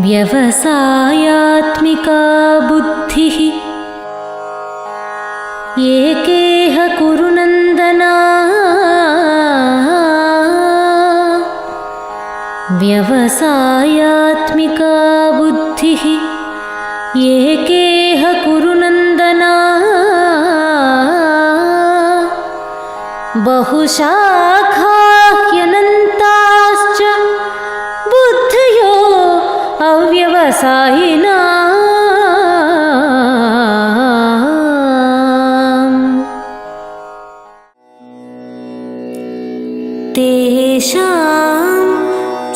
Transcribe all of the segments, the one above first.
व्यवसायात्मिका बुद्धिः एकेह कुरु नन्दना व्यवसायात्मिका बुद्धिः एकेह कुरु नन्दना बहुशाखाह्यनन्ताश्च अव्यवसायिना तेषां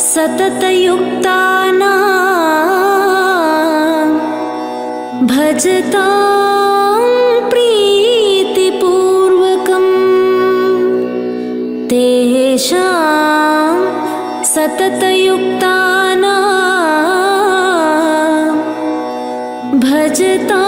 सततयुक्तानां भजतां प्रीतिपूर्वकम् तेषां सततयुक्तानां सजता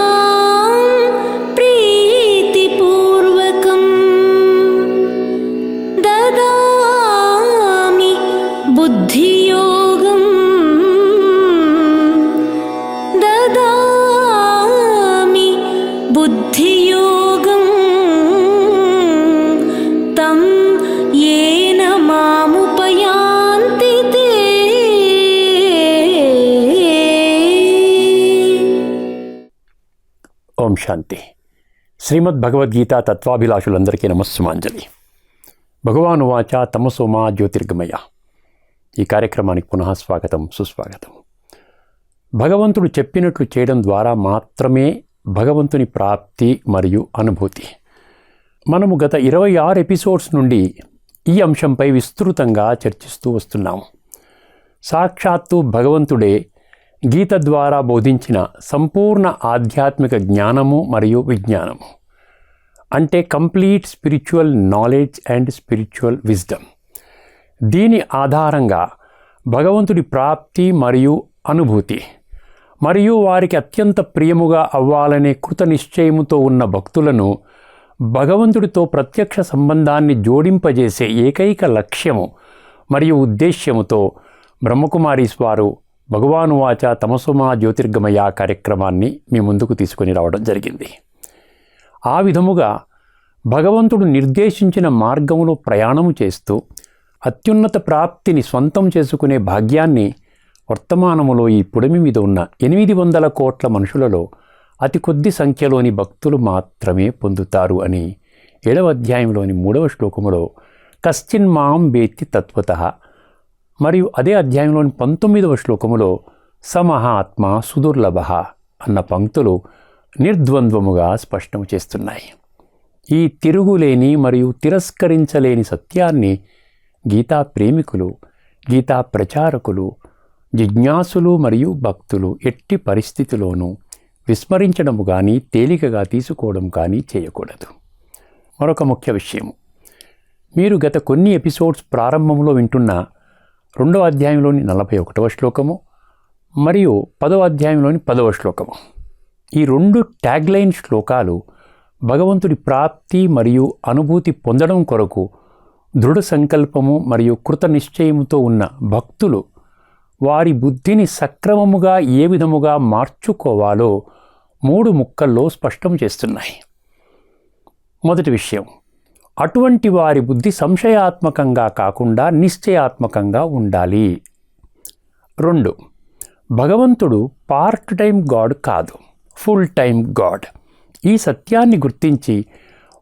ఓం శాంతి శ్రీమద్ భగవద్గీత తత్వాభిలాషులందరికీ నమస్సుమాంజలి. భగవాను వాచ తమసోమా జ్యోతిర్గమయ. ఈ కార్యక్రమానికి పునః స్వాగతం సుస్వాగతం. భగవంతుడు చెప్పినట్లు చేయడం ద్వారా మాత్రమే భగవంతుని ప్రాప్తి మరియు అనుభూతి. మనము గత ఇరవై ఆరు ఎపిసోడ్స్ నుండి ఈ అంశంపై విస్తృతంగా చర్చిస్తూ వస్తున్నాము. సాక్షాత్తు భగవంతుడే గీత ద్వారా బోధించిన సంపూర్ణ ఆధ్యాత్మిక జ్ఞానము మరియు విజ్ఞానము. అంటే complete spiritual knowledge and spiritual wisdom. దీని ఆధారంగా భగవంతుడి ప్రాప్తి మరియు అనుభూతి మరియు వారికి అత్యంత ప్రియముగా అవ్వాలనే కృత నిశ్చయముతో ఉన్న భక్తులను భగవంతుడితో ప్రత్యక్ష సంబంధాన్ని జోడింపజేసే ఏకైక లక్ష్యము మరియు ఉద్దేశ్యముతో బ్రహ్మకుమారీస్ వారు భగవాను వాచ తమసుమా జ్యోతిర్గమయ కార్యక్రమాన్ని మీ ముందుకు తీసుకొని రావడం జరిగింది. ఆ విధముగా భగవంతుడు నిర్దేశించిన మార్గములో ప్రయాణము చేస్తూ అత్యున్నత ప్రాప్తిని స్వంతం చేసుకునే భాగ్యాన్ని వర్తమానములో ఈ పుడమి మీద ఉన్న ఎనిమిది వందల కోట్ల మనుషులలో అతి కొద్ది సంఖ్యలోని భక్తులు మాత్రమే పొందుతారు అని ఏడవ అధ్యాయంలోని మూడవ శ్లోకములో కశ్చిన్ మాం బేత్తి తత్వత మరియు అదే అధ్యాయంలోని పంతొమ్మిదవ శ్లోకములో సమహాత్మ సుదుర్లభ అన్న పంక్తులు నిర్ద్వంద్వముగా స్పష్టం చేస్తున్నాయి. ఈ తిరుగులేని మరియు తిరస్కరించలేని సత్యాన్ని గీతా ప్రేమికులు గీతా ప్రచారకులు జిజ్ఞాసులు మరియు భక్తులు ఎట్టి పరిస్థితిలోనూ విస్మరించడము కానీ తేలికగా తీసుకోవడం కానీ చేయకూడదు. మరొక ముఖ్య విషయం మీరు గత కొన్ని ఎపిసోడ్స్ ప్రారంభంలో వింటున్న రెండవ అధ్యాయంలోని నలభై ఒకటవ శ్లోకము మరియు పదవ అధ్యాయంలోని పదవ శ్లోకము. ఈ రెండు ట్యాగ్లైన్ శ్లోకాలు భగవంతుడి ప్రాప్తి మరియు అనుభూతి పొందడం కొరకు దృఢ సంకల్పము మరియు కృత నిశ్చయముతో ఉన్న భక్తులు వారి బుద్ధిని సక్రమముగా ఏ విధముగా మార్చుకోవాలో మూడు ముక్కల్లో స్పష్టం చేస్తున్నాయి. మొదటి విషయం అటువంటి వారి బుద్ధి సంశయాత్మకంగా కాకుండా నిశ్చయాత్మకంగా ఉండాలి. రెండు భగవంతుడు పార్ట్ టైం గాడ్ కాదు ఫుల్ టైం గాడ్. ఈ సత్యాన్ని గుర్తించి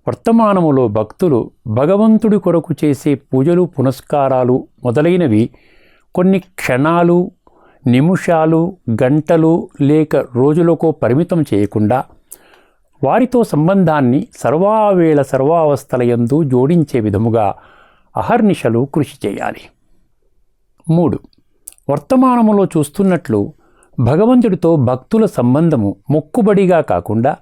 వర్తమానములో భక్తులు భగవంతుడి కొరకు చేసే పూజలు పునస్కారాలు మొదలైనవి కొన్ని క్షణాలు నిమిషాలు గంటలు లేక రోజులకో పరిమితం చేయకుండా వారితో సంబంధాన్ని సర్వావేళ సర్వావస్థలయందు జోడించే విధముగా అహర్నిశలు కృషి చేయాలి. మూడు. వర్తమానములో చూస్తున్నట్లు భగవంతుడితో భక్తుల సంబంధము మొక్కుబడిగా కాకుండా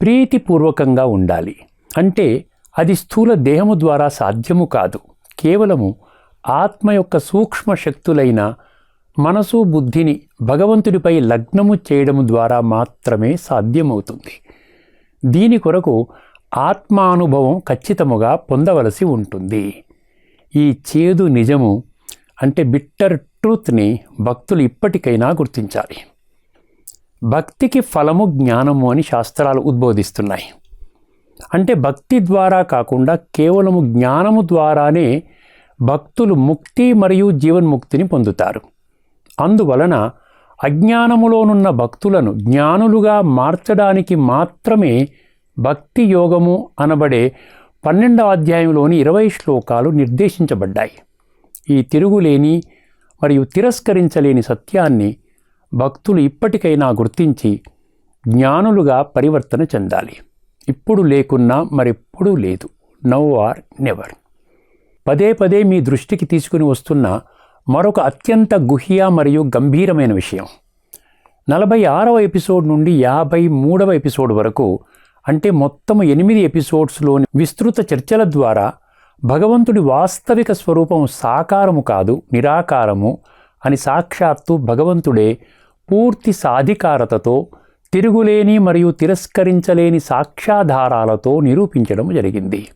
ప్రీతిపూర్వకంగా ఉండాలి. అంటే అది స్థూల దేహము ద్వారా సాధ్యము కాదు. కేవలము ఆత్మ యొక్క సూక్ష్మ శక్తులైన మనసు బుద్ధిని భగవంతుడిపై లగ్నము చేయడము ద్వారా మాత్రమే సాధ్యమవుతుంది. దీని కొరకు ఆత్మానుభవం ఖచ్చితముగా పొందవలసి ఉంటుంది. ఈ చేదు నిజము అంటే బిట్టర్ ట్రూత్ని భక్తులు ఇప్పటికైనా గుర్తించాలి. భక్తికి ఫలము జ్ఞానము అని శాస్త్రాలు ఉద్బోధిస్తున్నాయి. అంటే భక్తి ద్వారా కాకుండా కేవలము జ్ఞానము ద్వారానే భక్తులు ముక్తి మరియు జీవన్ముక్తిని పొందుతారు. అందువలన అజ్ఞానములోనున్న భక్తులను జ్ఞానులుగా మార్చడానికి మాత్రమే భక్తి యోగము అనబడే పన్నెండవ అధ్యాయంలోని ఇరవై శ్లోకాలు నిర్దేశించబడ్డాయి. ఈ తిరుగులేని మరియు తిరస్కరించలేని సత్యాన్ని భక్తులు ఇప్పటికైనా గుర్తించి జ్ఞానులుగా పరివర్తన చెందాలి. ఇప్పుడు లేకున్నా మరెప్పుడూ లేదు. Now or never. పదే పదే మీ దృష్టికి తీసుకుని వస్తున్న మరొక అత్యంత గుహ్య మరియు గంభీరమైన విషయం. నలభై ఆరవ ఎపిసోడ్ నుండి యాభై మూడవ ఎపిసోడ్ వరకు అంటే మొత్తం ఎనిమిది ఎపిసోడ్స్లోని విస్తృత చర్చల ద్వారా భగవంతుడి వాస్తవిక స్వరూపం సాకారము కాదు నిరాకారము అని సాక్షాత్తు భగవంతుడే పూర్తి సాధికారతతో తిరుగులేని మరియు తిరస్కరించలేని సాక్ష్యాధారాలతో నిరూపించడం జరిగింది.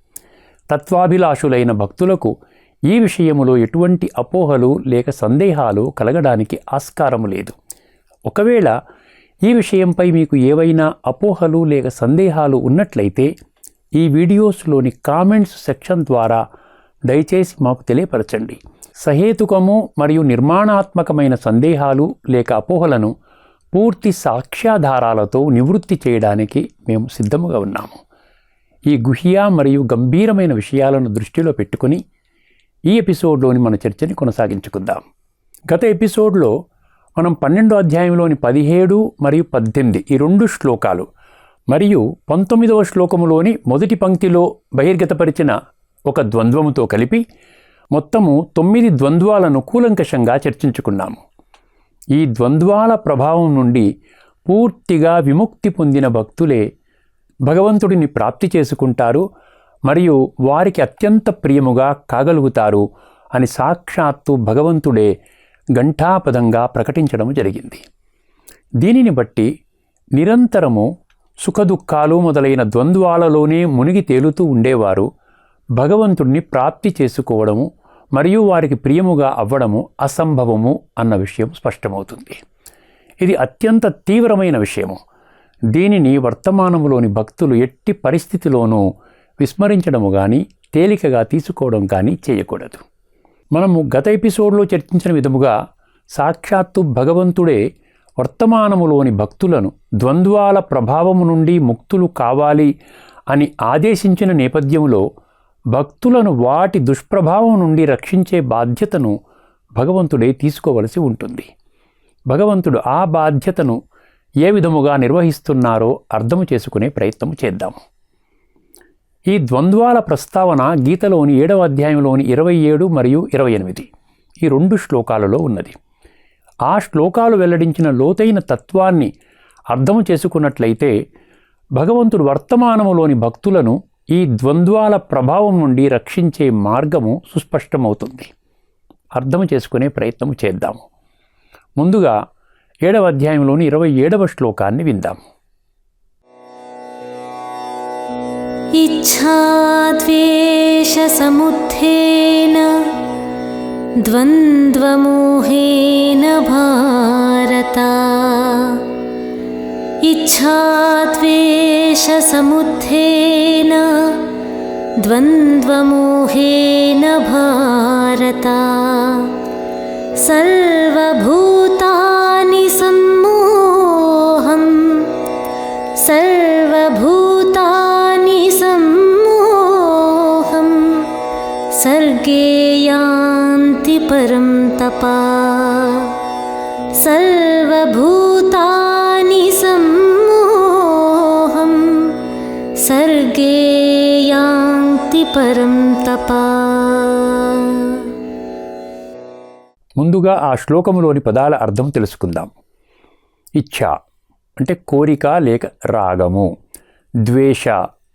తత్వాభిలాషులైన భక్తులకు ఈ విషయములో ఎటువంటి అపోహలు లేక సందేహాలు కలగడానికి ఆస్కారం లేదు. ఒకవేళ ఈ విషయంపై మీకు ఏవైనా అపోహలు లేక సందేహాలు ఉన్నట్లయితే ఈ వీడియోస్లోని కామెంట్స్ సెక్షన్ ద్వారా దయచేసి మాకు తెలియపరచండి. సహేతుకము మరియు నిర్మాణాత్మకమైన సందేహాలు లేక అపోహలను పూర్తి సాక్ష్యాధారాలతో నివృత్తి చేయడానికి మేము సిద్ధముగా ఉన్నాము. ఈ గుహ్య మరియు గంభీరమైన విషయాలను దృష్టిలో పెట్టుకుని ఈ ఎపిసోడ్లోని మన చర్చని కొనసాగించుకుందాం. గత ఎపిసోడ్లో మనం పన్నెండో అధ్యాయంలోని పదిహేడు మరియు పద్దెనిమిది ఈ రెండు శ్లోకాలు మరియు పంతొమ్మిదవ శ్లోకములోని మొదటి పంక్తిలో బహిర్గతపరిచిన ఒక ద్వంద్వముతో కలిపి మొత్తము తొమ్మిది ద్వంద్వాలను కూలంకషంగా చర్చించుకున్నాము. ఈ ద్వంద్వాల ప్రభావం నుండి పూర్తిగా విముక్తి పొందిన భక్తులే భగవంతుడిని ప్రాప్తి చేసుకుంటారు మరియు వారికి అత్యంత ప్రియముగా కాగలుగుతారు అని సాక్షాత్తు భగవంతుడే ఘంటాపదంగా ప్రకటించడం జరిగింది. దీనిని బట్టి నిరంతరము సుఖదుఖాలు మొదలైన ద్వంద్వాలలోనే మునిగి తేలుతూ ఉండేవారు భగవంతుడిని ప్రాప్తి చేసుకోవడము మరియు వారికి ప్రియముగా అవ్వడము అసంభవము అన్న విషయం స్పష్టమవుతుంది. ఇది అత్యంత తీవ్రమైన విషయము. దీనిని వర్తమానములోని భక్తులు ఎట్టి పరిస్థితిలోనూ విస్మరించడము కానీ తేలికగా తీసుకోవడం కానీ చేయకూడదు. మనము గత ఎపిసోడ్లో చర్చించిన విధముగా సాక్షాత్తు భగవంతుడే వర్తమానములోని భక్తులను ద్వంద్వాల ప్రభావము నుండి ముక్తులు కావాలి అని ఆదేశించిన నేపథ్యంలో భక్తులను వాటి దుష్ప్రభావం నుండి రక్షించే బాధ్యతను భగవంతుడే తీసుకోవలసి ఉంటుంది. భగవంతుడు ఆ బాధ్యతను ఏ విధముగా నిర్వహిస్తున్నారో అర్థము చేసుకునే ప్రయత్నం చేద్దాము. ఈ ద్వంద్వాల ప్రస్తావన గీతలోని ఏడవ అధ్యాయంలోని ఇరవై ఏడు మరియు ఇరవై ఎనిమిది. ఈ రెండు శ్లోకాలలో ఉన్నది. ఆ శ్లోకాలు వెల్లడించిన లోతైన తత్వాన్ని అర్థం చేసుకున్నట్లయితే భగవంతుడు వర్తమానములోని భక్తులను ఈ ద్వంద్వాల ప్రభావం నుండి రక్షించే మార్గము సుస్పష్టమవుతుంది. అర్థం చేసుకునే ప్రయత్నం చేద్దాము. ముందుగా ఏడవ అధ్యాయంలోని ఇరవై ఏడవ శ్లోకాన్ని విందాము. इच्छाद्वेषसमुत्थेन द्वन्द्वमोहेन भारत। इच्छाद्वेषसमुत्थेन द्वन्द्वमोहेन भारत। सर्वभूतानि सम्मोहम् सर्गे यान्ति परं तपा सर्वभूतानि सम्मोहं सर्गे यान्ति परं तपा ముందుగా ఆ శ్లోకములోని పదాల అర్థం తెలుసుకుందాం ఇచ్ఛ అంటే కోరిక లేక రాగము ద్వేష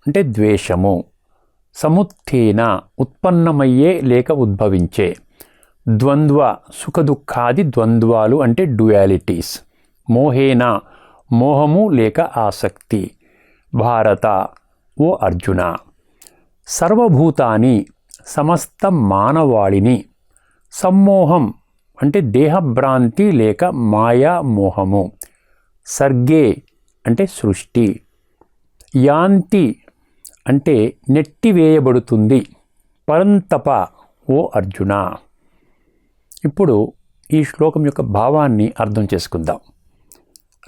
అంటే ద్వేషము సముత్థేన ఉత్పన్నమయ్యే లేక ఉద్భవించే. ద్వంద్వ సుఖదుఖాది ద్వంద్వాలు అంటే డ్యుయాలిటీస్ మోహేన మోహము లేక ఆసక్తి. భారత ఓ అర్జున. సర్వభూతాని సమస్త మానవాళిని. సమ్మోహం అంటే దేహభ్రాంతి లేక మాయా మోహము. సర్గే అంటే సృష్టి. యాంతి అంటే నెట్టివేయబడుతుంది పరంతప ఓ అర్జున. ఇప్పుడు ఈ శ్లోకం యొక్క భావాన్ని అర్థం చేసుకుందాం.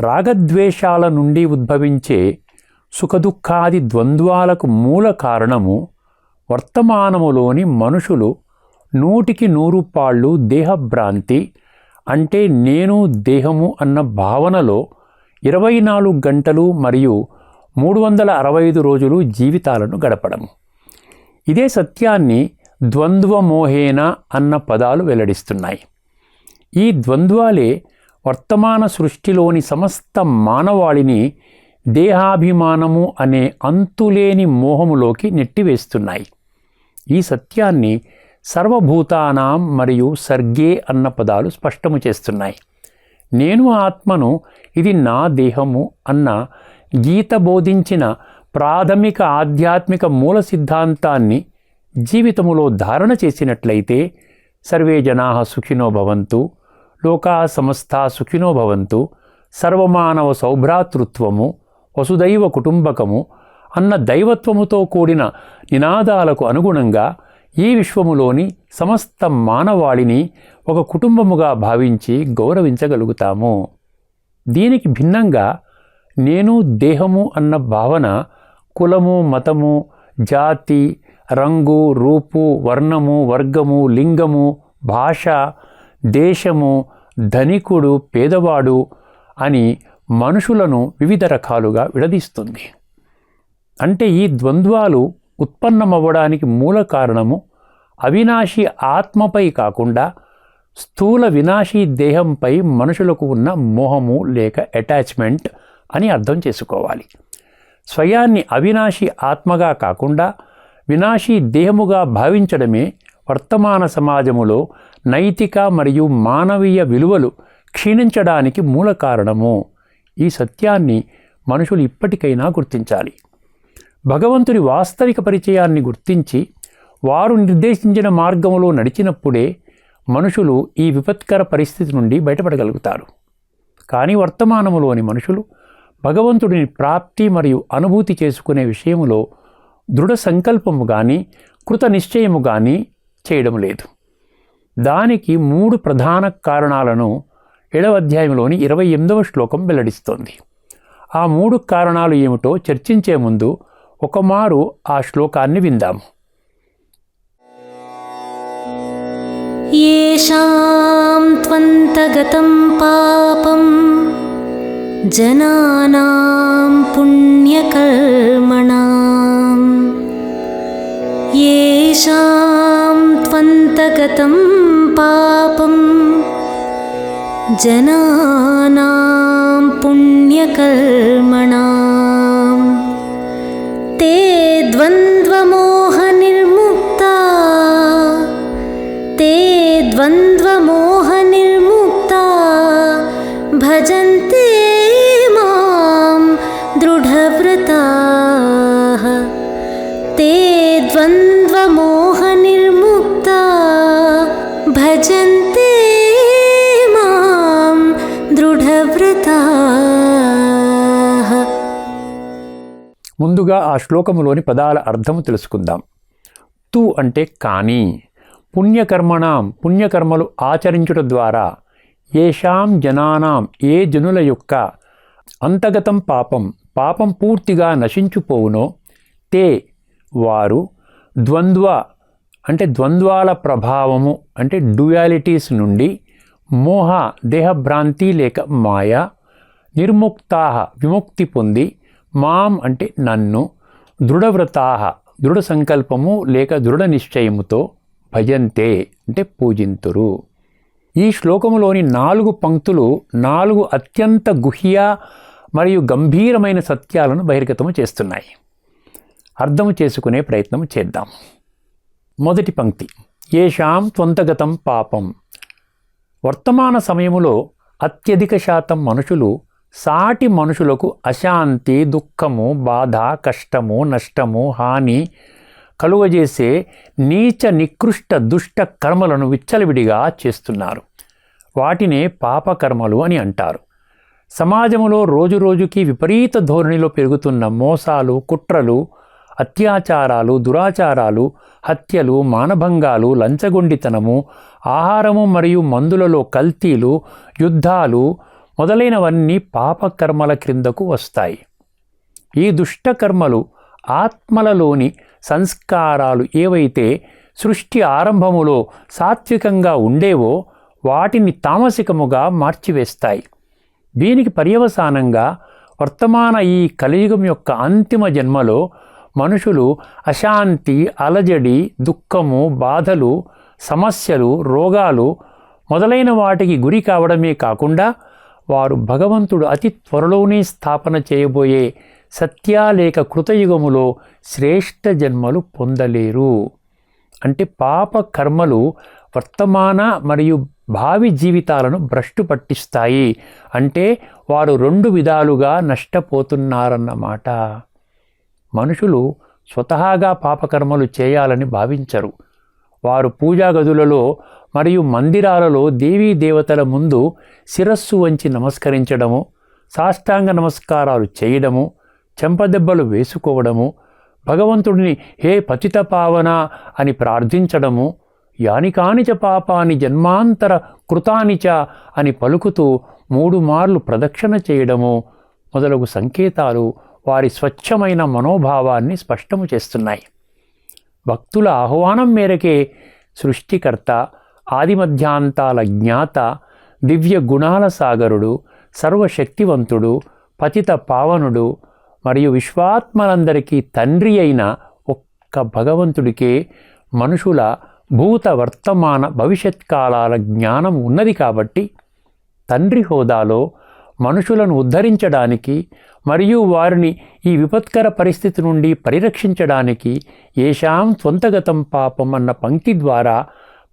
రాగద్వేషాల నుండి ఉద్భవించే సుఖదుఖాది ద్వంద్వాలకు మూల కారణము వర్తమానములోని మనుషులు నూటికి నూరు పాళ్ళు దేహభ్రాంతి అంటే నేను దేహము అన్న భావనలో ఇరవై నాలుగు గంటలు మరియు మూడు వందల అరవై ఐదు రోజులు జీవితాలను గడపడం ఇదే సత్యాన్ని ద్వంద్వమోహేన అన్న పదాలు వెల్లడిస్తున్నాయి. ఈ ద్వంద్వాలే వర్తమాన సృష్టిలోని సమస్త మానవాళిని దేహాభిమానము అనే అంతులేని మోహములోకి నెట్టివేస్తున్నాయి. ఈ సత్యాన్ని సర్వభూతానాం మరియు సర్గే అన్న పదాలు స్పష్టము చేస్తున్నాయి. నేను ఆత్మను ఇది నా దేహము అన్న గీత బోధించిన ప్రాథమిక ఆధ్యాత్మిక మూల సిద్ధాంతాన్ని జీవితములో ధారణ చేసినట్లయితే సర్వే జనా సుఖినో భవంతు లోకా సమస్తా సుఖినో భవంతు సర్వమానవ సౌభ్రాతృత్వము వసుదైవ కుటుంబకము అన్న దైవత్వముతో కూడిన నినాదాలకు అనుగుణంగా ఈ విశ్వములోని సమస్త మానవాళిని ఒక కుటుంబముగా భావించి గౌరవించగలుగుతాము. దీనికి భిన్నంగా నేను దేహము అన్న భావన కులము మతము జాతి రంగు రూపు వర్ణము వర్గము లింగము భాష దేశము ధనికుడు పేదవాడు అని మనుషులను వివిధ రకాలుగా విడదీస్తుంది. అంటే ఈ ద్వంద్వాలు ఉత్పన్నమవ్వడానికి మూల కారణము అవినాశి ఆత్మపై కాకుండా స్థూల వినాశీ దేహంపై మనుషులకు ఉన్న మోహము లేక అటాచ్మెంట్ అని అర్థం చేసుకోవాలి. స్వయాన్ని అవినాశి ఆత్మగా కాకుండా వినాశీ దేహముగా భావించడమే వర్తమాన సమాజములో నైతిక మరియు మానవీయ విలువలు క్షీణించడానికి మూల కారణము. ఈ సత్యాన్ని మనుషులు ఇప్పటికైనా గుర్తించాలి. భగవంతుని వాస్తవిక పరిచయాన్ని గుర్తించి వారు నిర్దేశించిన మార్గములో నడిచినప్పుడే మనుషులు ఈ విపత్కర పరిస్థితి నుండి బయటపడగలుగుతారు. కానీ వర్తమానములోని మనుషులు భగవంతుడిని ప్రాప్తి మరియు అనుభూతి చేసుకునే విషయములో దృఢ సంకల్పము కానీ కృత నిశ్చయము కానీ చేయడం లేదు దానికి మూడు ప్రధాన కారణాలను ఏడవ అధ్యాయంలోని ఇరవై ఎనిమిదవ శ్లోకం వెల్లడిస్తోంది ఆ మూడు కారణాలు ఏమిటో చర్చించే ముందు ఒకమారు ఆ శ్లోకాన్ని విందాము येषां त्वन्तगतं पापं जनानां पुण्यकर्मणाम् येषां त्वन्तगतं पापं जनानां पुण्यकर्मणाम् द्वन्द्वमोहनिर्मुक्ता भजन्ते मां दृढव्रताः ముందుగా ఆ శ్లోకములోని పదాల అర్థము తెలుసుకుందాం తు అంటే కానీ పుణ్యకర్మణాం పుణ్యకర్మలు ఆచరించుట ద్వారా ఏషాం జనానాం ఏ జనుల యొక్క అంతగతం పాపం పాపం పూర్తిగా నశించుపోవునో తే వారు ద్వంద్వ అంటే ద్వంద్వాల ప్రభావము అంటే డ్యుయాలిటీస్ నుండి మోహ దేహభ్రాంతి లేక మాయ నిర్ముక్తా విముక్తి పొంది మాం అంటే నన్ను దృఢవ్రతా దృఢ సంకల్పము లేక దృఢ నిశ్చయముతో భజంతే అంటే పూజింతురు. ఈ శ్లోకములోని నాలుగు పంక్తులు నాలుగు అత్యంత గుహ్య మరియు గంభీరమైన సత్యాలను బహిర్గతము చేస్తున్నాయి. అర్థం చేసుకునే ప్రయత్నం చేద్దాం. మొదటి పంక్తి. ఏషాం త్వంతగతం పాపం. వర్తమాన సమయములో అత్యధిక శాతం మనుషులు సాటి మనుషులకు అశాంతి దుఃఖము బాధ కష్టము నష్టము హాని కలుగజేసే నీచ నికృష్ట దుష్ట కర్మలను విచ్చలవిడిగా చేస్తున్నారు. వాటినే పాపకర్మలు అని అంటారు. సమాజంలో రోజురోజుకి విపరీత ధోరణిలో పెరుగుతున్న మోసాలు కుట్రలు అత్యాచారాలు దురాచారాలు హత్యలు మానభంగాలు లంచగొండితనము ఆహారము మరియు మందులలో కల్తీలు యుద్ధాలు మొదలైనవన్నీ పాపకర్మల క్రిందకు వస్తాయి. ఈ దుష్టకర్మలు ఆత్మలలోని సంస్కారాలు ఏవైతే సృష్టి ఆరంభములో సాత్వికంగా ఉండేవో వాటిని తామసికముగా మార్చివేస్తాయి. దీనికి పర్యవసానంగా వర్తమాన ఈ కలియుగం యొక్క అంతిమ జన్మలో మనుషులు అశాంతి అలజడి దుఃఖము బాధలు సమస్యలు రోగాలు మొదలైన వాటికి గురి కావడమే కాకుండా వారు భగవంతుడు అతి త్వరలోనే స్థాపన చేయబోయే సత్యాలేక కృతయుగములో శ్రేష్ఠ జన్మలు పొందలేరు. అంటే పాప కర్మలు వర్తమాన మరియు భావి జీవితాలను భ్రష్టు పట్టిస్తాయి. అంటే వారు రెండు విధాలుగా నష్టపోతున్నారన్నమాట. మనుషులు స్వతహాగా పాపకర్మలు చేయాలని భావించరు. వారు పూజా గదులలో మరియు మందిరాలలో దేవీ దేవతల ముందు శిరస్సు వంచి నమస్కరించడము సాష్టాంగ నమస్కారాలు చేయడము చెంపదెబ్బలు వేసుకోవడము భగవంతుడిని హే పతిత పావన అని ప్రార్థించడము యానికానిచ పాపాని జన్మాంతర కృతానిచ అని పలుకుతూ మూడు మార్లు ప్రదక్షిణ చేయడము మొదలగు సంకేతాలు వారి స్వచ్ఛమైన మనోభావాన్ని స్పష్టము చేస్తున్నాయి. భక్తుల ఆహ్వానం మేరకే సృష్టికర్త ఆదిమధ్యాంతాల జ్ఞాత దివ్య గుణాల సాగరుడు సర్వశక్తివంతుడు పతిత పావనుడు మరియు విశ్వాత్మలందరికీ తండ్రి అయిన ఒక్క భగవంతుడికే మనుషుల భూత వర్తమాన భవిష్యత్ కాలాల జ్ఞానం ఉన్నది కాబట్టి తండ్రి హోదాలో మనుషులను ఉద్ధరించడానికి మరియు వారిని ఈ విపత్కర పరిస్థితి నుండి పరిరక్షించడానికి ఏషాం త్వంతగతం పాపం అన్న పంక్తి ద్వారా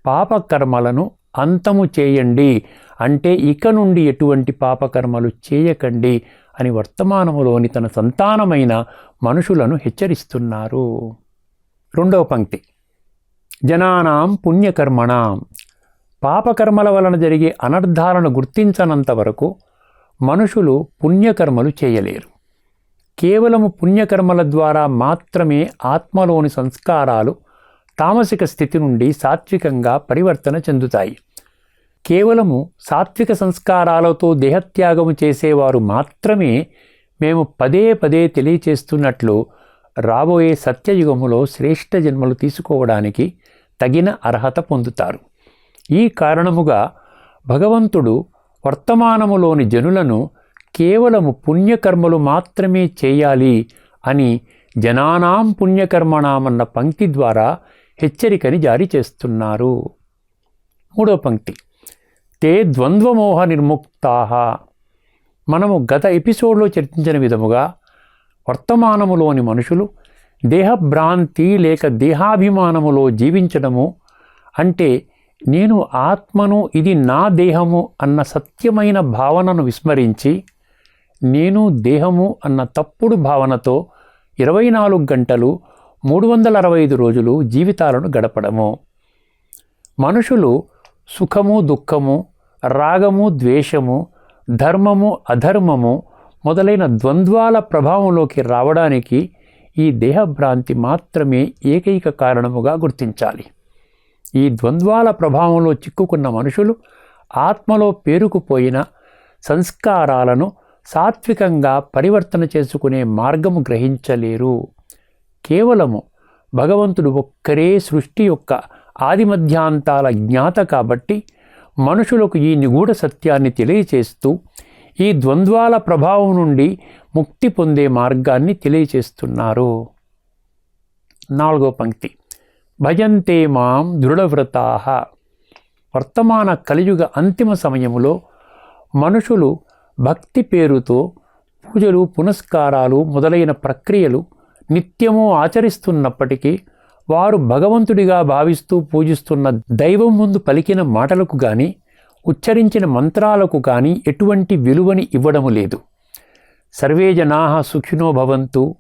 పాపకర్మలను అంతము చేయండి. అంటే ఇక నుండి ఎటువంటి పాపకర్మలు చేయకండి అని వర్తమానములోని తన సంతానమైన మనుషులను హెచ్చరిస్తున్నారు. రెండవ పంక్తి. జనానాం పుణ్యకర్మణాం. పాపకర్మల వలన జరిగే అనర్థాలను గుర్తించనంత వరకు మనుషులు పుణ్యకర్మలు చేయలేరు. కేవలము పుణ్యకర్మల ద్వారా మాత్రమే ఆత్మలోని సంస్కారాలు తామసిక స్థితి నుండి సాత్వికంగా పరివర్తన చెందుతాయి. కేవలము సాత్విక సంస్కారాలతో దేహత్యాగము చేసేవారు మాత్రమే మేము పదే పదే తెలియచేస్తున్నట్లు రాబోయే సత్యయుగములో శ్రేష్ఠ జన్మలు తీసుకోవడానికి తగిన అర్హత పొందుతారు. ఈ కారణముగా భగవంతుడు వర్తమానములోని జనులను కేవలము పుణ్యకర్మలు మాత్రమే చేయాలి అని జనానాం పుణ్యకర్మణామన్న పంక్తి ద్వారా హెచ్చరికని జారీ చేస్తున్నారు. మూడో పంక్తి. తే ద్వంద్వమోహ నిర్ముక్తాహ మనము గత ఎపిసోడ్లో చర్చించిన విధముగా వర్తమానములోని మనుషులు దేహభ్రాంతి లేక దేహాభిమానములో జీవించడము అంటే నేను ఆత్మను ఇది నా దేహము అన్న సత్యమైన భావనను విస్మరించి నేను దేహము అన్న తప్పుడు భావనతో ఇరవై నాలుగు గంటలు మూడు వందల అరవై ఐదు రోజులు జీవితాలను గడపడము. మనుషులు సుఖము దుఃఖము రాగము ద్వేషము ధర్మము అధర్మము మొదలైన ద్వంద్వాల ప్రభావంలోకి రావడానికి ఈ దేహభ్రాంతి మాత్రమే ఏకైక కారణముగా గుర్తించాలి. ఈ ద్వంద్వాల ప్రభావంలో చిక్కుకున్న మనుషులు ఆత్మలో పేరుకుపోయిన సంస్కారాలను సాత్వికంగా పరివర్తన చేసుకునే మార్గము గ్రహించలేరు. కేవలము భగవంతుడు ఒక్కరే సృష్టి యొక్క ఆదిమధ్యాంతాల జ్ఞాత కాబట్టి మనుషులకు ఈ నిగూఢ సత్యాన్ని తెలియచేస్తూ ఈ ద్వంద్వాల ప్రభావం నుండి ముక్తి పొందే మార్గాన్ని తెలియచేస్తున్నారు. నాలుగో పంక్తి. భజంతే మాం దృఢవ్రతా. వర్తమాన కలియుగ అంతిమ సమయంలో మనుషులు భక్తి పేరుతో పూజలు పునస్కారాలు మొదలైన ప్రక్రియలు నిత్యము ఆచరిస్తున్నప్పటికీ వారు భగవంతుడిగా భావిస్తూ పూజిస్తున్న దైవం ముందు పలికిన మాటలకు గాని ఉచ్చరించిన మంత్రాలకు కానీ ఎటువంటి విలువని ఇవ్వడము లేదు. సర్వే జనా సుఖినో భవంతు.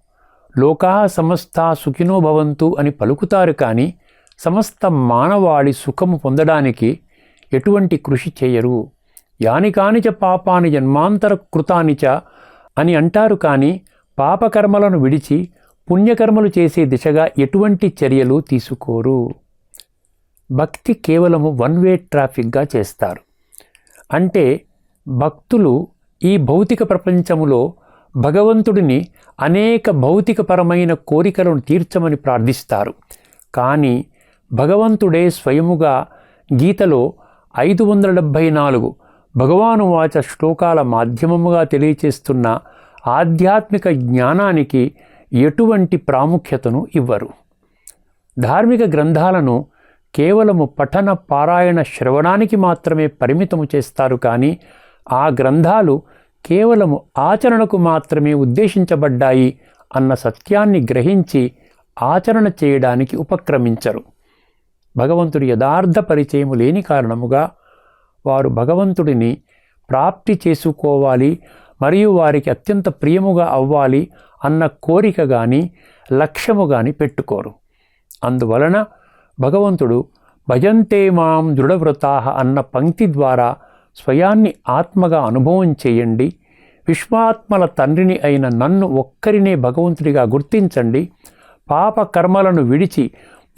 లోకా సమస్త సుఖినో భవంతు అని పలుకుతారు కానీ సమస్త మానవాళి సుఖము పొందడానికి ఎటువంటి కృషి చేయరు. యానికానిచ పాపాని జన్మాంతర కృతానిచ అని అంటారు కానీ పాపకర్మలను విడిచి పుణ్యకర్మలు చేసే దిశగా ఎటువంటి చర్యలు తీసుకోరు. భక్తి కేవలము వన్ వే ట్రాఫిక్గా చేస్తారు. అంటే భక్తులు ఈ భౌతిక ప్రపంచములో భగవంతుడిని అనేక భౌతికపరమైన కోరికలను తీర్చమని ప్రార్థిస్తారు. కానీ భగవంతుడే స్వయముగా గీతలో ఐదు వందల డెబ్భై నాలుగు భగవాను వాచ శ్లోకాల మాధ్యమముగా తెలియచేస్తున్న ఆధ్యాత్మిక జ్ఞానానికి ఎటువంటి ప్రాముఖ్యతను ఇవ్వరు. ధార్మిక గ్రంథాలను కేవలము పఠన పారాయణ శ్రవణానికి మాత్రమే పరిమితము చేస్తారు కానీ ఆ గ్రంథాలు కేవలము ఆచరణకు మాత్రమే ఉద్దేశించబడ్డాయి అన్న సత్యాన్ని గ్రహించి ఆచరణ చేయడానికి ఉపక్రమించరు. భగవంతుడి యథార్థ పరిచయము లేని కారణముగా వారు భగవంతుడిని ప్రాప్తి చేసుకోవాలి మరియు వారికి అత్యంత ప్రియముగా అవ్వాలి అన్న కోరిక కానీ లక్ష్యము కానీ పెట్టుకోరు. అందువలన భగవంతుడు భజంతే మాం దృఢవ్రతాహ అన్న పంక్తి ద్వారా స్వయాన్ని ఆత్మగా అనుభవం చేయండి. విశ్వాత్మల తండ్రిని అయిన నన్ను ఒక్కరినే భగవంతుడిగా గుర్తించండి. పాప కర్మలను విడిచి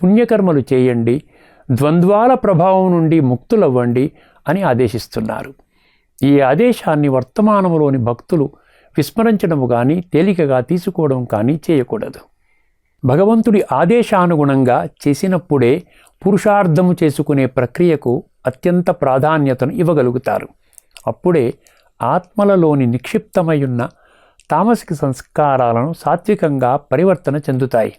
పుణ్యకర్మలు చేయండి. ద్వంద్వాల ప్రభావం నుండి ముక్తులవ్వండి అని ఆదేశిస్తున్నారు. ఈ ఆదేశాన్ని వర్తమానంలోని భక్తులు విస్మరించడము కానీ తేలికగా తీసుకోవడం కానీ చేయకూడదు. భగవంతుడి ఆదేశానుగుణంగా చేసినప్పుడే పురుషార్థము చేసుకునే ప్రక్రియకు అత్యంత ప్రాధాన్యతను ఇవ్వగలుగుతారు. అప్పుడే ఆత్మలలోని నిక్షిప్తమయ్యున్న తామసిక సంస్కారాలను సాత్వికంగా పరివర్తన చెందుతాయి.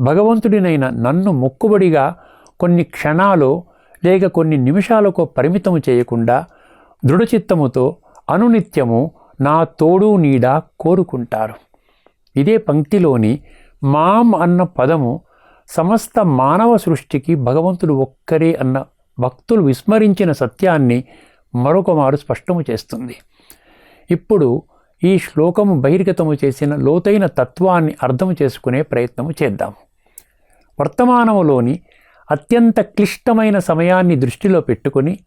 భగవంతుడినైన నన్ను మొక్కుబడిగా కొన్ని క్షణాలు లేక కొన్ని నిమిషాలకు పరిమితము చేయకుండా దృఢచిత్తముతో అనునిత్యము నా తోడు నీడ కోరుకుంటారు. ఇదే పంక్తిలోని మాం అన్న పదము సమస్త మానవ సృష్టికి భగవంతుడు ఒక్కరే అన్న భక్తులు విస్మరించిన సత్యాన్ని మరొక మారు స్పష్టము చేస్తుంది. ఇప్పుడు ఈ శ్లోకము బహిర్గతము చేసిన లోతైన తత్వాన్ని అర్థం చేసుకునే ప్రయత్నము చేద్దాం. వర్తమానములోని అత్యంత క్లిష్టమైన సమయాన్ని దృష్టిలో పెట్టుకుని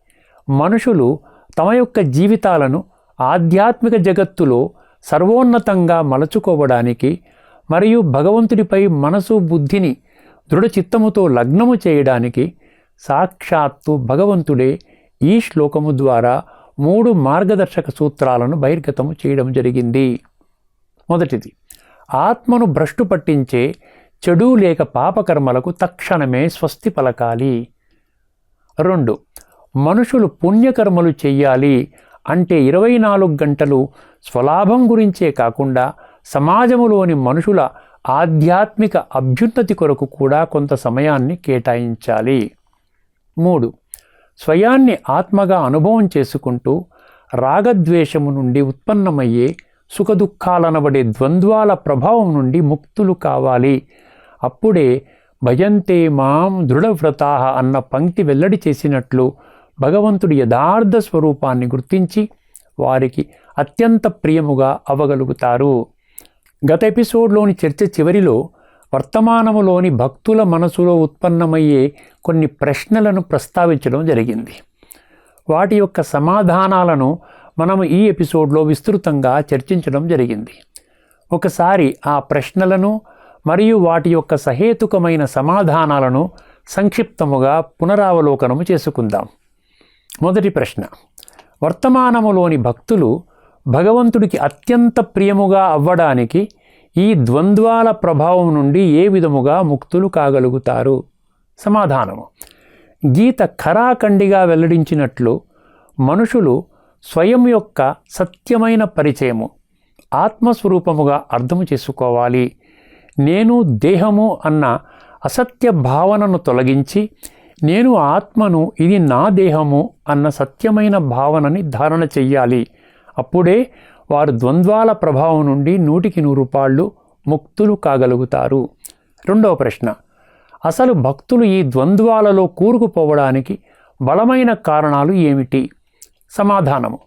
మనుషులు తమ యొక్క జీవితాలను ఆధ్యాత్మిక జగత్తులో సర్వోన్నతంగా మలచుకోవడానికి మరియు భగవంతుడిపై మనసు బుద్ధిని దృఢచిత్తముతో లగ్నము చేయడానికి సాక్షాత్తు భగవంతుడే ఈ శ్లోకము ద్వారా మూడు మార్గదర్శక సూత్రాలను బహిర్గతము చేయడం జరిగింది. మొదటిది ఆత్మను భ్రష్టు పట్టించే చెడు లేక పాపకర్మలకు తక్షణమే స్వస్తి పలకాలి. రెండు మనుషులు పుణ్యకర్మలు చెయ్యాలి అంటే ఇరవై నాలుగు గంటలు స్వలాభం గురించే కాకుండా సమాజములోని మనుషుల ఆధ్యాత్మిక అభ్యున్నతి కొరకు కూడా కొంత సమయాన్ని కేటాయించాలి. మూడు. స్వయాన్ని ఆత్మగా అనుభవం చేసుకుంటూ రాగద్వేషము నుండి ఉత్పన్నమయ్యే సుఖదుఖాలనబడే ద్వంద్వాల ప్రభావం నుండి ముక్తులు కావాలి. అప్పుడే భజంతే మాం దృఢవ్రతాహ అన్న పంక్తి వెల్లడి చేసినట్లు భగవంతుడి యథార్థ స్వరూపాన్ని గుర్తించి వారికి అత్యంత ప్రియముగా అవ్వగలుగుతారు గత ఎపిసోడ్లోని చర్చ చివరిలో వర్తమానములోని భక్తుల మనసులో ఉత్పన్నమయ్యే కొన్ని ప్రశ్నలను ప్రస్తావించడం జరిగింది. వాటి యొక్క సమాధానాలను మనము ఈ ఎపిసోడ్లో విస్తృతంగా చర్చించడం జరిగింది. ఒకసారి ఆ ప్రశ్నలను మరియు వాటి యొక్క సహేతుకమైన సమాధానాలను సంక్షిప్తముగా పునరావలోకనము చేసుకుందాం. మొదటి ప్రశ్న. వర్తమానములోని భక్తులు భగవంతుడికి అత్యంత ప్రియముగా అవ్వడానికి ఈ ద్వంద్వాల ప్రభావం నుండి ఏ విధముగా ముక్తులు కాగలుగుతారు? సమాధానము. గీత ఖరాఖండిగా వెల్లడించినట్లు మనుషులు స్వయం యొక్క సత్యమైన పరిచయము ఆత్మస్వరూపముగా అర్థము చేసుకోవాలి. నేను దేహము అన్న అసత్య భావనను తొలగించి నేను ఆత్మను ఇది నా దేహము అన్న సత్యమైన భావనని ధారణ చెయ్యాలి. అప్పుడే వారు ద్వంద్వాల ప్రభావం నుండి నూటికి నూరు రూపాళ్ళు ముక్తులు కాగలుగుతారు. రెండవ ప్రశ్న. అసలు భక్తులు ఈ ద్వంద్వాలలో కూరుకుపోవడానికి బలమైన కారణాలు ఏమిటి? సమాధానము.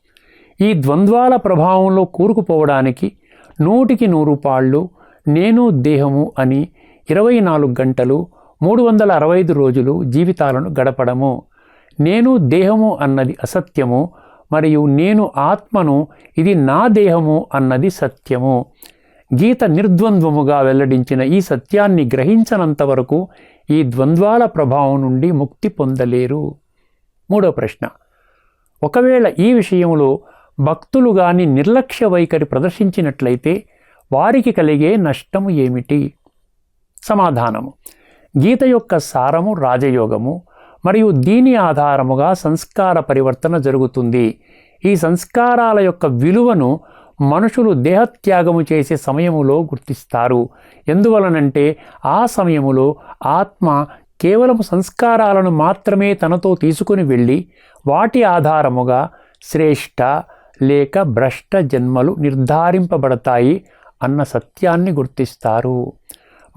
ఈ ద్వంద్వాల ప్రభావంలో కూరుకుపోవడానికి నూటికి నూరు పాళ్ళు నేను దేహము అని ఇరవై నాలుగు గంటలు మూడు వందల అరవై ఐదు రోజులు జీవితాలను గడపడము. నేను దేహము అన్నది అసత్యము. మరియు నేను ఆత్మను ఇది నా దేహము అన్నది సత్యము. గీత నిర్ద్వంద్వముగా వెల్లడించిన ఈ సత్యాన్ని గ్రహించనంత వరకు ఈ ద్వంద్వాల ప్రభావం నుండి ముక్తి పొందలేరు. మూడో ప్రశ్న. ఒకవేళ ఈ విషయంలో భక్తులు గాని నిర్లక్ష్య వైఖరి ప్రదర్శించినట్లయితే వారికి కలిగే నష్టము ఏమిటి? సమాధానము. గీత యొక్క సారము రాజయోగము. మరియు దీని ఆధారముగా సంస్కార పరివర్తన జరుగుతుంది. ఈ సంస్కారాల యొక్క విలువను మనుషులు దేహత్యాగము చేసే సమయములో గుర్తిస్తారు. ఎందువలనంటే ఆ సమయములో ఆత్మ కేవలం సంస్కారాలను మాత్రమే తనతో తీసుకుని వెళ్ళి వాటి ఆధారముగా శ్రేష్ట లేక భ్రష్ట జన్మలు నిర్ధారింపబడతాయి అన్న సత్యాన్ని గుర్తిస్తారు.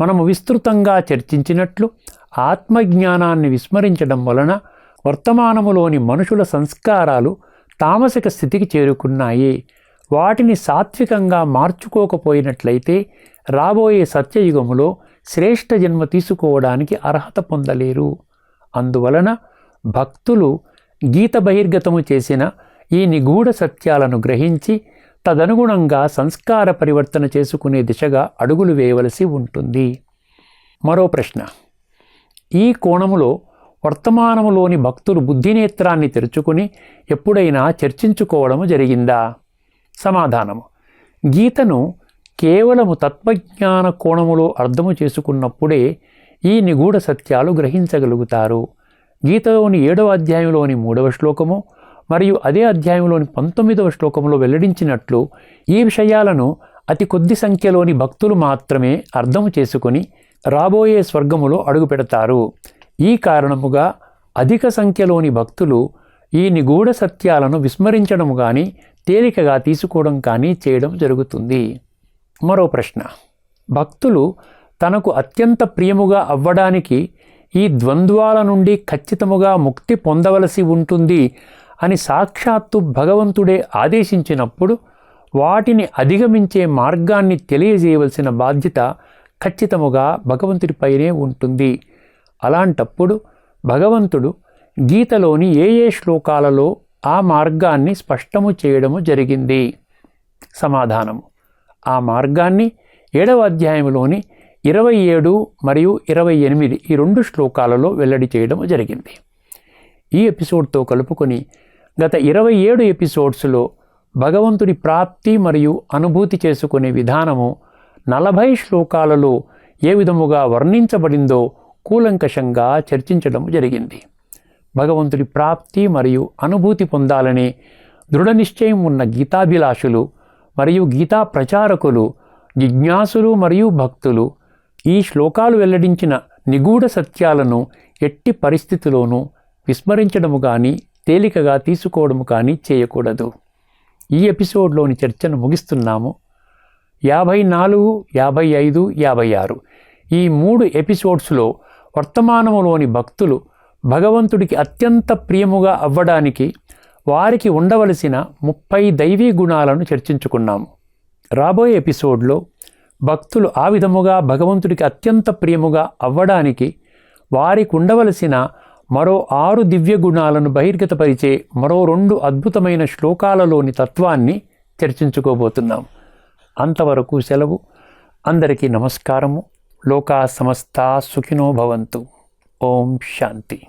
మనము విస్తృతంగా చర్చించినట్లు ఆత్మజ్ఞానాన్ని విస్మరించడం వలన వర్తమానములోని మనుషుల సంస్కారాలు తామసిక స్థితికి చేరుకున్నాయి. వాటిని సాత్వికంగా మార్చుకోకపోయినట్లయితే రాబోయే సత్యయుగములో శ్రేష్ఠ జన్మ తీసుకోవడానికి అర్హత పొందలేరు. అందువలన భక్తులు గీత బహిర్గతము చేసిన ఈ నిగూఢ సత్యాలను గ్రహించి తదనుగుణంగా సంస్కార పరివర్తన చేసుకునే దిశగా అడుగులు వేయవలసి ఉంటుంది. మరో ప్రశ్న. ఈ కోణములో వర్తమానములోని భక్తులు బుద్ధినేత్రాన్ని తెరుచుకుని ఎప్పుడైనా చర్చించుకోవడము జరిగిందా? సమాధానము. గీతను కేవలము తత్వజ్ఞాన కోణములో అర్థము చేసుకున్నప్పుడే ఈ నిగూఢ సత్యాలు గ్రహించగలుగుతారు. గీతలోని ఏడవ అధ్యాయంలోని మూడవ శ్లోకము మరియు అదే అధ్యాయంలోని పంతొమ్మిదవ శ్లోకంలో వెల్లడించినట్లు ఈ విషయాలను అతి కొద్ది సంఖ్యలోని భక్తులు మాత్రమే అర్థము చేసుకుని రాబోయే స్వర్గములో అడుగుపెడతారు ఈ కారణముగా అధిక సంఖ్యలోని భక్తులు ఈ నిగూఢ సత్యాలను విస్మరించడం కానీ తేలికగా తీసుకోవడం కానీ చేయడం జరుగుతుంది. మరో ప్రశ్న. భక్తులు తనకు అత్యంత ప్రియముగా అవ్వడానికి ఈ ద్వంద్వాల నుండి ఖచ్చితముగా ముక్తి పొందవలసి ఉంటుంది అని సాక్షాత్తు భగవంతుడే ఆదేశించినప్పుడు వాటిని అధిగమించే మార్గాన్ని తెలియజేయవలసిన బాధ్యత ఖచ్చితముగా భగవంతుడిపైనే ఉంటుంది. అలాంటప్పుడు భగవంతుడు గీతలోని ఏ ఏ శ్లోకాలలో ఆ మార్గాన్ని స్పష్టము చేయడము జరిగింది. సమాధానము. ఆ మార్గాన్ని ఏడవ అధ్యాయంలోని ఇరవై ఏడు మరియు ఇరవై ఎనిమిది ఈ రెండు శ్లోకాలలో వెల్లడి చేయడం జరిగింది. ఈ ఎపిసోడ్తో కలుపుకొని గత ఇరవై ఏడు ఎపిసోడ్స్లో భగవంతుడి ప్రాప్తి మరియు అనుభూతి చేసుకునే విధానము నలభై శ్లోకాలలో ఏ విధముగా వర్ణించబడిందో కూలంకషంగా చర్చించడం జరిగింది. భగవంతుడి ప్రాప్తి మరియు అనుభూతి పొందాలనే దృఢ నిశ్చయం ఉన్న గీతాభిలాషులు మరియు గీతా ప్రచారకులు జిజ్ఞాసులు మరియు భక్తులు ఈ శ్లోకాలు వెల్లడించిన నిగూఢ సత్యాలను ఎట్టి పరిస్థితిలోనూ విస్మరించడము కానీ తేలికగా తీసుకోవడము కానీ చేయకూడదు. ఈ ఎపిసోడ్లోని చర్చను ముగిస్తున్నాము. యాభై నాలుగు యాభై ఐదు యాభై ఆరు. ఈ మూడు ఎపిసోడ్స్లో వర్తమానములోని భక్తులు భగవంతుడికి అత్యంత ప్రియముగా అవ్వడానికి వారికి ఉండవలసిన ముప్పై దైవీ గుణాలను చర్చించుకున్నాము. రాబోయే ఎపిసోడ్లో భక్తులు ఆ విధముగా భగవంతుడికి అత్యంత ప్రియముగా అవ్వడానికి వారికి ఉండవలసిన మరో ఆరు దివ్య గుణాలను బహిర్గతపరిచే మరో రెండు అద్భుతమైన శ్లోకాలలోని తత్వాన్ని చర్చించుకోబోతున్నాం. అంతవరకు సెలవు. అందరికీ నమస్కారము. లోకా సమస్తా సుఖినో భవంతు. ఓం శాంతి.